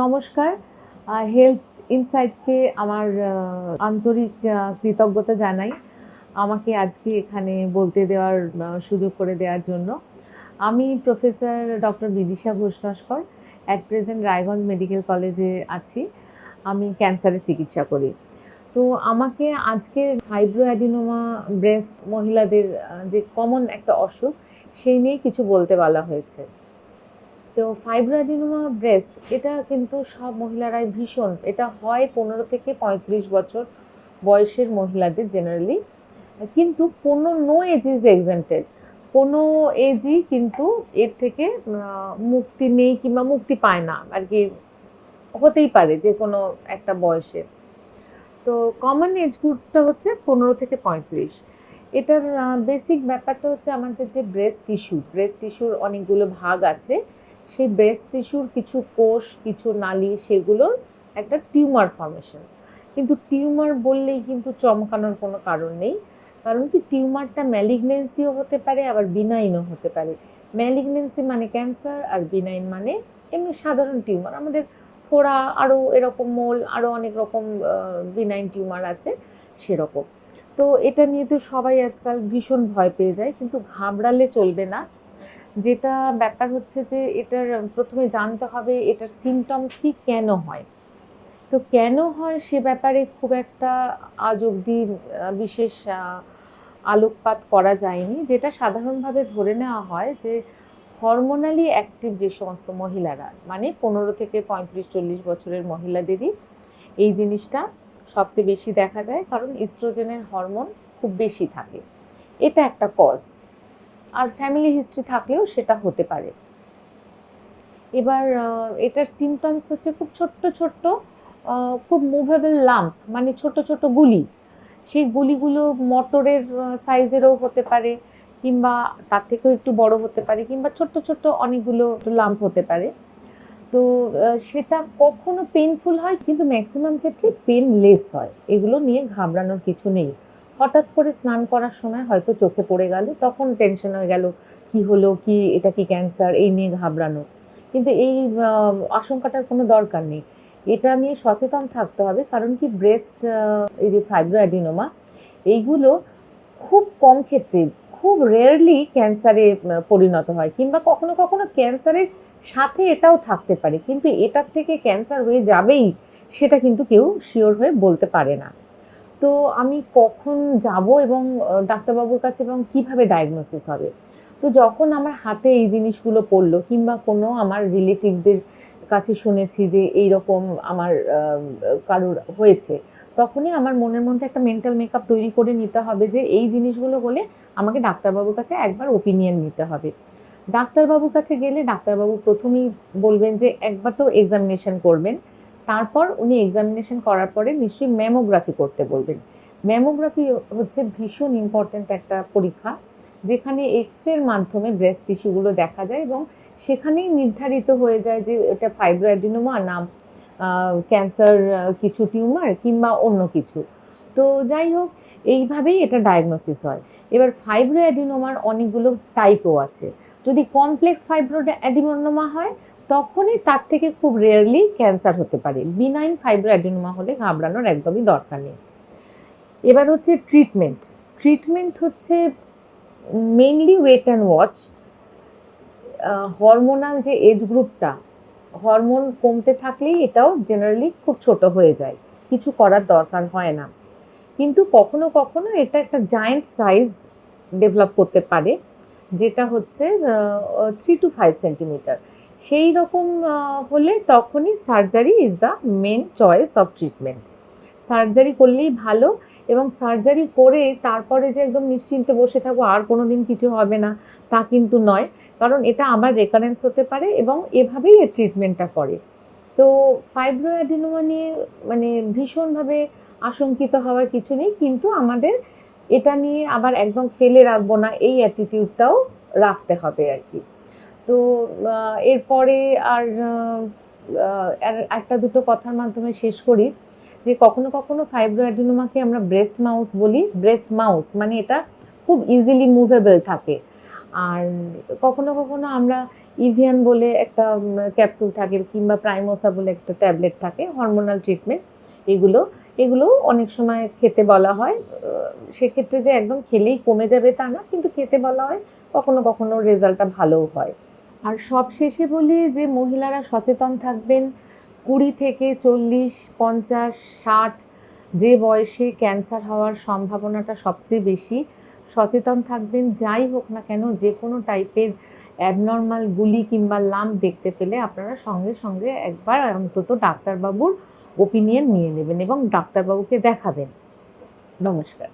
নমস্কার। হেলথ ইনসাইটকে আমার আন্তরিক কৃতজ্ঞতা জানাই আমাকে আজকে এখানে বলতে দেওয়ার সুযোগ করে দেওয়ার জন্য। আমি professor doctor Bidisha Ghosh at present Raiganj medical কলেজে আছি। আমি ক্যান্সারের চিকিৎসা করি। তো আমাকে আজকে ফাইব্রো অ্যাডিনোমা ব্রেস্ট মহিলাদের যে কমন একটা অসুখ, সেই নিয়ে কিছু বলতে বলা হয়েছে। তো ফাইব্রোঅ্যাডিনোমা ব্রেস্ট এটা কিন্তু সব মহিলারাই ভীষণ। এটা হয় পনেরো থেকে পঁয়ত্রিশ বছর বয়সের মহিলাদের জেনারেলি কিন্তু কোনো নো এজ ইজ এক্সেন্টেড কোনো এজই কিন্তু এর থেকে মুক্তি নেই কিংবা মুক্তি পায় না। আর কি হতেই পারে যে কোনো একটা বয়সে। তো কমন এজ গ্রুপটা হচ্ছে পনেরো থেকে পঁয়ত্রিশ। এটার বেসিক ব্যাপারটা হচ্ছে আমাদের যে ব্রেস্ট টিস্যু ব্রেস্ট টিস্যুর অনেকগুলো ভাগ আছে। সেই ব্রেস্ট টিস্যুর কিছু কোষ, কিছু নালি, সেগুলোর একটা টিউমার ফর্মেশন কিন্তু টিউমার বললেই কিন্তু চমকানোর কোনো কারণ নেই। কারণ কি? টিউমারটা ম্যালিগনেন্সিও হতে পারে, আবার বিনাইনও হতে পারে। ম্যালিগনেন্সি মানে ক্যান্সার আর বিনাইন মানে এমনি সাধারণ টিউমার। আমাদের ফোড়া, আরও এরকম মোল, আরও অনেক রকম বিনাইন টিউমার আছে সেরকম। তো এটা নিয়ে তো সবাই আজকাল ভীষণ ভয় পেয়ে যায়, কিন্তু ঘাবড়ালে চলবে না। যেটা ব্যাপার হচ্ছে যে এটার, প্রথমে জানতে হবে এটার সিমটমস কি কেন হয়। তো কেন হয় সে ব্যাপারে খুব একটা আজ অবধি বিশেষ আলোকপাত করা যায়নি। যেটা সাধারণভাবে ধরে নেওয়া হয় যে হরমোনালি অ্যাক্টিভ যে সমস্ত মহিলারা মানে পনেরো থেকে পঁয়ত্রিশ, চল্লিশ বছরের মহিলাদেরই এই জিনিসটা সবচেয়ে বেশি দেখা যায়। কারণ ইস্ট্রোজেনের হরমোন খুব বেশি থাকে। এটা একটা কজ আর ফ্যামিলি হিস্ট্রি থাকলেও সেটা হতে পারে। এবার এটার সিমটমস হচ্ছে খুব ছোট্ট ছোট্ট খুব মুভেবল লাম্প মানে ছোট ছোট গুলি। সেই গুলিগুলো মটরের সাইজেরও হতে পারে, কিংবা তার থেকেও একটু বড় হতে পারে, কিংবা ছোট্ট ছোট্ট অনেকগুলো লাম্প হতে পারে। তো সেটা কখনো পেনফুল হয়, কিন্তু ম্যাক্সিমাম ক্ষেত্রে পেনলেস হয়। এগুলো নিয়ে ঘাবড়ানোর কিছু নেই। হঠাৎ করে স্নান করার সময় হয়তো চোখে পড়ে গেল, তখন টেনশন হয়ে গেল, কি হলো, কি, এটা কি ক্যান্সার এই নিয়ে ঘাবড়ানো। কিন্তু এই আশঙ্কাটার কোনো দরকার নেই। এটা নিয়ে সচেতন থাকতে হবে, কারণ কি ব্রেস্ট এই যে ফাইব্রোঅ্যাডিনোমা এইগুলো খুব কম ক্ষেত্রে, খুব রেয়ারলি ক্যান্সারে পরিণত হয়, কিংবা কখনো কখনো ক্যান্সারের সাথে এটাও থাকতে পারে। কিন্তু এটার থেকে ক্যান্সার হয়ে যাবেই, সেটা কিন্তু কেউ শিওর হয়ে বলতে পারে না। তো আমি কখন যাব এবং ডাক্তারবাবুর কাছে এবং কীভাবে ডায়াগনোসিস হবে? তো যখন আমার হাতে এই জিনিসগুলো পড়ল কিংবা কোনো আমার রিলেটিভদের কাছে শুনেছি যে এই রকম আমার কারোর হয়েছে, তখনই আমার মনের মধ্যে একটা মেন্টাল মেকআপ তৈরি করে নিতে হবে যে এই জিনিসগুলো হলে আমাকে ডাক্তারবাবুর কাছে একবার ওপিনিয়ন নিতে হবে। ডাক্তারবাবুর কাছে গেলে ডাক্তারবাবু প্রথমেই বলবেন যে একবার তো এক্সামিনেশন করবেন তারপর উনি এক্সামিনেশন করার পরে নিশ্চয়ই ম্যামোগ্রাফি করতে বলবেন। ম্যামোগ্রাফি হচ্ছে ভীষণ ইম্পর্ট্যান্ট একটা পরীক্ষা, যেখানে এক্স রের মাধ্যমে ব্রেস্ট টিস্যুগুলো দেখা যায় এবং সেখানেই নির্ধারিত হয়ে যায় যে এটা ফাইব্রোঅ্যাডিনোমা না ক্যান্সার কিছু টিউমার কিংবা অন্য কিছু। তো যাই হোক, এইভাবেই এটা ডায়াগনোসিস হয়। এবার ফাইব্রোঅ্যাডিনোমার অনেকগুলো টাইপও আছে। যদি কমপ্লেক্স ফাইব্রোঅ্যাডিনোমা হয় তখনই তার থেকে খুব রেয়ারলি ক্যান্সার হতে পারে। বিনাইন ফাইব্রোঅ্যাডিনোমা হলে ঘাবড়ানোর একদমই দরকার নেই। এবার হচ্ছে ট্রিটমেন্ট ট্রিটমেন্ট হচ্ছে mainly wait and watch hormonal যে এজ গ্রুপটা হরমোন কমতে থাকলেই এটাও জেনারেলি খুব ছোট হয়ে যায়। কিছু করার দরকার হয় না। কিন্তু কখনো কখনো এটা একটা জায়েন্ট সাইজ ডেভেলপ করতে পারে, যেটা হচ্ছে থ্রি টু ফাইভ সেন্টিমিটার সেই রকম হলে তখনই surgery is the main choice of treatment surgery করলেই ভালো এবং সার্জারি করে তারপরে যে একদম নিশ্চিন্তে বসে থাকব আর কোনো দিন কিছু হবে না, তা কিন্তু নয়। কারণ এটা আবার রেকারেন্স হতে পারে এবং এভাবেই এর ট্রিটমেন্টটা করে। তো ফাইব্রোঅ্যাডিনোমা নিয়ে মানে ভীষণভাবে আশঙ্কিত হওয়ার কিছু নেই, কিন্তু আমাদের এটা নিয়ে আবার একদম ফেলে রাখব না, এই অ্যাটিটিউডটাও রাখতে হবে আর কি। তো এরপরে আর একটা দুটো কথার মাধ্যমে শেষ করি, যে কখনো কখনো ফাইব্রোঅ্যাডিনোমাকে আমরা ব্রেস্ট মাউস বলি ব্রেস্ট মাউস মানে এটা খুব ইজিলি মুভেবল থাকে। আর কখনো কখনো আমরা ইভিয়ান বলে একটা ক্যাপসুল থাকে কিংবা প্রাইমোসা বলে একটা ট্যাবলেট থাকে হরমোনাল ট্রিটমেন্ট এগুলো এগুলো অনেক সময় খেতে বলা হয়। সেক্ষেত্রে যে একদম খেলেই কমে যাবে তা না, কিন্তু খেতে বলা হয় কখনো কখনো রেজাল্টটা ভালোও হয়। আর সব শেষে বলি যে মহিলারা সচেতন থাকবেন। কুড়ি থেকে চল্লিশ, পঞ্চাশ, ষাট, যে বয়সে ক্যান্সার হওয়ার সম্ভাবনাটা সবচেয়ে বেশি, সচেতন থাকবেন। যাই হোক না কেন, যে কোনো টাইপের অ্যাবনর্মাল গুলি কিংবা লাম্প দেখতে পেলে আপনারা সঙ্গে সঙ্গে একবার অন্তত ডাক্তারবাবুর ওপিনিয়ন নিয়ে নেবেন এবং ডাক্তারবাবুকে দেখাবেন। নমস্কার।